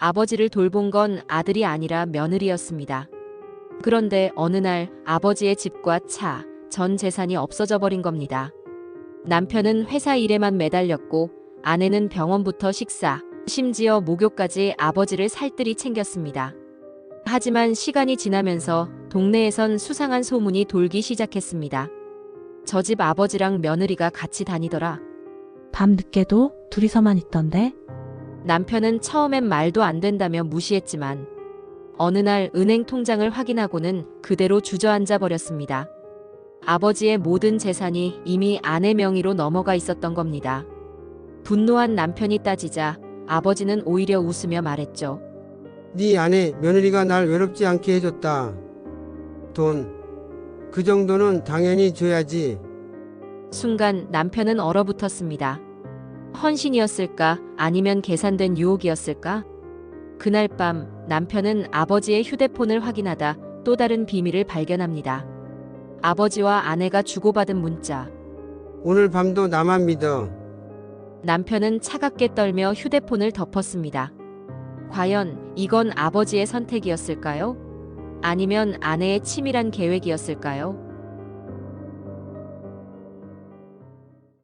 아버지를 돌본 건 아들이 아니라 며느리였습니다. 그런데 어느 날 아버지의 집과 차, 전 재산이 없어져 버린 겁니다. 남편은 회사 일에만 매달렸고 아내는 병원부터 식사, 심지어 목욕까지 아버지를 살뜰히 챙겼습니다. 하지만 시간이 지나면서 동네에선 수상한 소문이 돌기 시작했습니다. 저 집 아버지랑 며느리가 같이 다니더라. 밤 늦게도 둘이서만 있던데 남편은 처음엔 말도 안 된다며 무시했지만 어느 날 은행 통장을 확인하고는 그대로 주저앉아 버렸습니다. 아버지의 모든 재산이 이미 아내 명의로 넘어가 있었던 겁니다. 분노한 남편이 따지자 아버지는 오히려 웃으며 말했죠. 네 아내 며느리가 날 외롭지 않게 해줬다. 돈. 그 정도는 당연히 줘야지. 순간 남편은 얼어붙었습니다. 헌신이었을까 아니면 계산된 유혹이었을까? 그날 밤 남편은 아버지의 휴대폰을 확인하다 또 다른 비밀을 발견합니다. 아버지와 아내가 주고받은 문자. 오늘 밤도 나만 믿어. 남편은 차갑게 떨며 휴대폰을 덮었습니다. 과연 이건 아버지의 선택이었을까요? 아니면 아내의 치밀한 계획이었을까요?